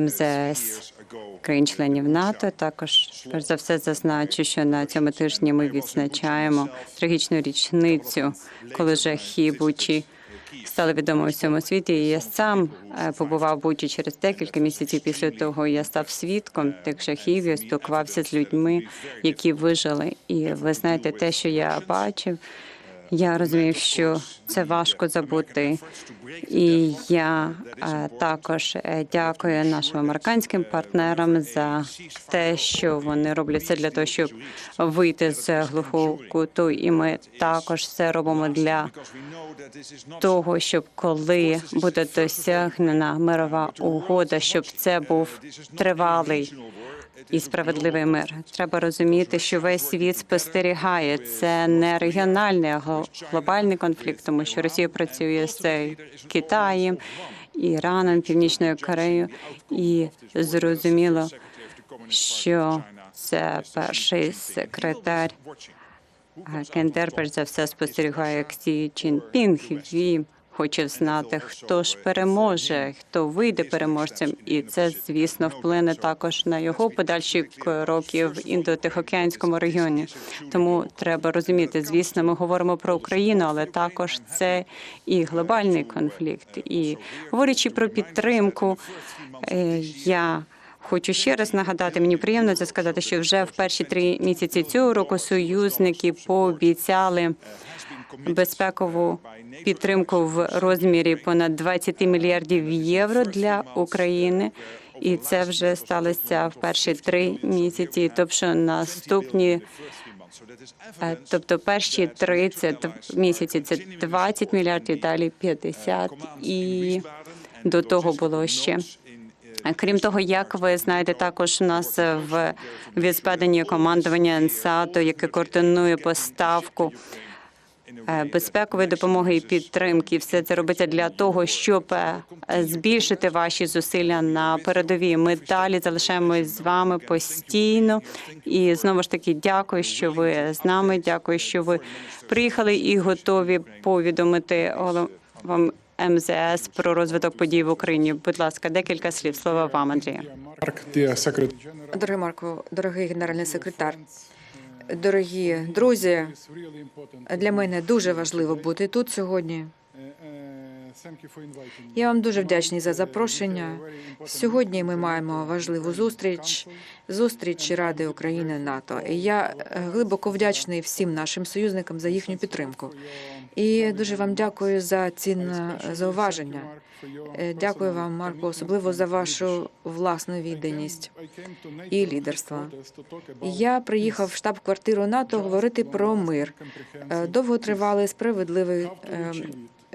МЗС країн-членів НАТО. Також перш за все зазначу, що на цьому тижні ми відзначаємо трагічну річницю, коли жахи Бучі стали відомі у всьому світі. І я сам е, побував Бучі через декілька місяців після того. Я став свідком тих жахів, я спілкувався з людьми, які вижили. І ви знаєте, те, що я бачив. Я розумів, що це важко забути, і я е, також е, дякую нашим американським партнерам за те, що вони роблять все для того, щоб вийти з глухого куту. І ми також все робимо для того, щоб коли буде досягнена мирова угода, щоб це був тривалий і справедливий мир. Треба розуміти, що весь світ спостерігає. Це не регіональний, а глобальний конфлікт, тому що Росія працює з Китаєм, Іраном, Північною Кореєю, і зрозуміло, що це перший секретар Кендер, перш за все, спостерігає, як Сі Чінпінг. Він хоче знати, хто ж переможе, хто вийде переможцем, і це, звісно, вплине також на його подальші кроки в індотихоокеанському регіоні. Тому треба розуміти, звісно, ми говоримо про Україну, але також це і глобальний конфлікт. І говорячи про підтримку, е, я. Хочу ще раз нагадати, мені приємно це сказати, що вже в перші три місяці цього року союзники пообіцяли безпекову підтримку в розмірі понад 20 мільярдів євро для України. І це вже сталося в перші три місяці. Тобто наступні, е, тобто перші 30 місяці це 20 мільярдів, далі 50 і до того було ще. Крім того, як ви знаєте, також у нас в відспаданні командування НСАТО, яке координує поставку е, безпекової допомоги і підтримки. Все це робиться для того, щоб е, збільшити ваші зусилля на передовій. Ми далі залишаємось з вами постійно. І знову ж таки, дякую, що ви з нами. Дякую, що ви приїхали і готові повідомити головам МЗС про розвиток подій в Україні. Будь ласка, декілька слів. Слово вам, Андрія. Дорогий Марко, дорогий генеральний секретар, дорогі друзі, для мене дуже важливо бути тут сьогодні. Я вам дуже вдячний за запрошення. Сьогодні ми маємо важливу зустріч зустріч Ради України НАТО. І я е, глибоко вдячний всім нашим союзникам за їхню підтримку. І дуже вам дякую за цінне зауваження. Е, Дякую вам, Марко, особливо за вашу власну відданість. і лідерство. Я приїхав в штаб-квартиру НАТО говорити про мир. Е, Довготривалий, справедливий, е,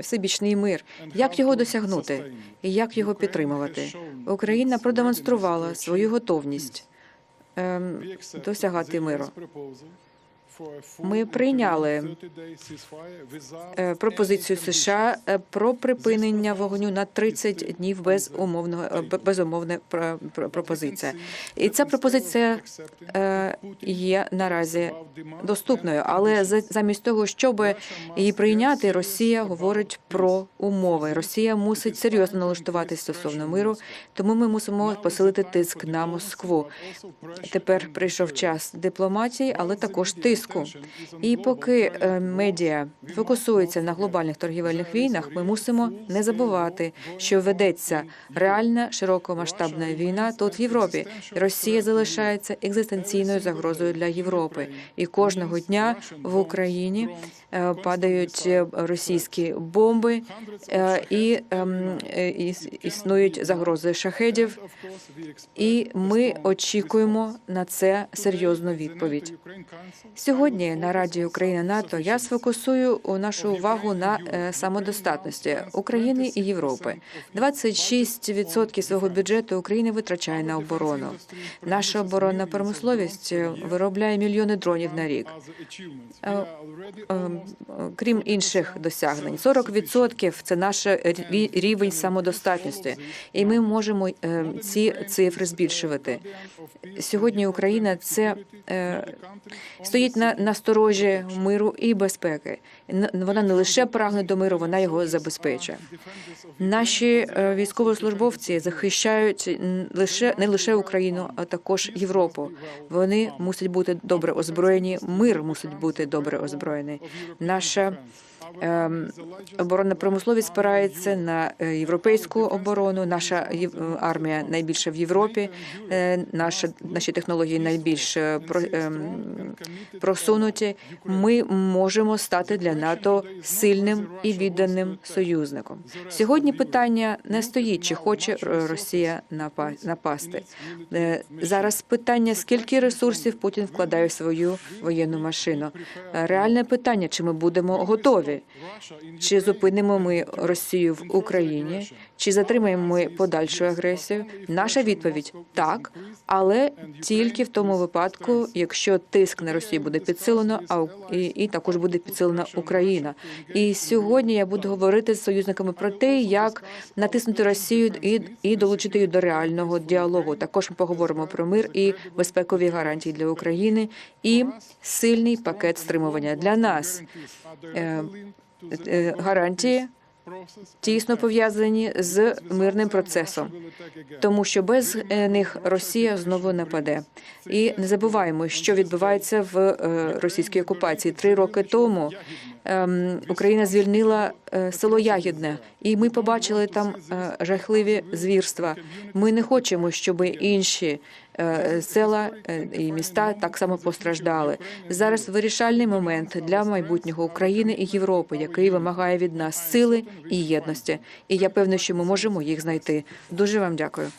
всебічний мир. Як його досягнути і як його підтримувати? Україна продемонструвала свою готовність ем, досягати миру. Ми прийняли Е, пропозицію США е, про припинення вогню на 30 днів без умовного е, б- безумовна про- про- пропозиція. І ця пропозиція є наразі доступною, але замість того, щоб її прийняти, Росія говорить про умови. Росія мусить серйозно налаштуватись стосовно миру, тому ми мусимо посилити тиск на Москву. Тепер прийшов час дипломатії, але також тиску. І поки е, медіа фокусується на глобальних торгівельних війнах, ми мусимо не забувати, що ведеться реальна широкомасштабна війна тут в Європі. Росія залишається екзистенційною загрозою для Європи, і кожного дня в Україні е, падають російські бомби е, і ем, іс- існують загрози шахедів. І ми очікуємо на це серйозну відповідь. Сьогодні на Раді Україна НАТО я сфокусую нашу увагу на е, самодостатності України і Європи. 26% свого бюджету України витрачає на оборону. Наша оборонна промисловість виробляє мільйони дронів на рік. Е, е, Крім інших досягнень, 40% – це наш рівень самодостатності, і ми можемо ці цифри збільшувати. Сьогодні Україна це стоїть на дійсно насторожі миру і безпеки. Вона не лише прагне до миру, вона його забезпечує. Наші е, військовослужбовці захищають лише не лише Україну, а також Європу. Вони мусять бути добре озброєні. Мир мусить бути добре озброєний. Наша оборонна промисловість спирається на е, європейську оборону. Наша е, армія найбільша в Європі. Е, Наша наші технології найбільш ем, просунуті. Ми можемо стати для НАТО сильним і відданим союзником. Сьогодні питання не стоїть, чи хоче Росія напа- напасти. Зараз питання, скільки ресурсів Путін вкладає в свою воєнну машину. Реальне питання, чи ми будемо готові, чи зупинимо ми Росію в Україні, чи затримаємо ми подальшу агресію? Наша відповідь так, але тільки в тому випадку, якщо тиск на Росію буде підсилено, а і, і також буде підсилена Україна. І сьогодні я буду говорити з союзниками про те, як натиснути Росію і, і долучити її до реального діалогу. Також ми поговоримо про мир і безпекові гарантії для України і сильний пакет стримування для нас. Е, гарантії тісно пов'язані з мирним процесом, тому що без е, них Росія знову нападе. І не забуваємо, що відбувається в е, російській окупації. Три роки тому Україна звільнила е, село Ягідне, і ми побачили там е, жахливі звірства. Ми не хочемо, щоб інші е, села і міста так само постраждали. Зараз вирішальний момент для майбутнього України і Європи, який вимагає від нас сили і єдності. І я певна, що ми можемо їх знайти. Дуже вам дякую.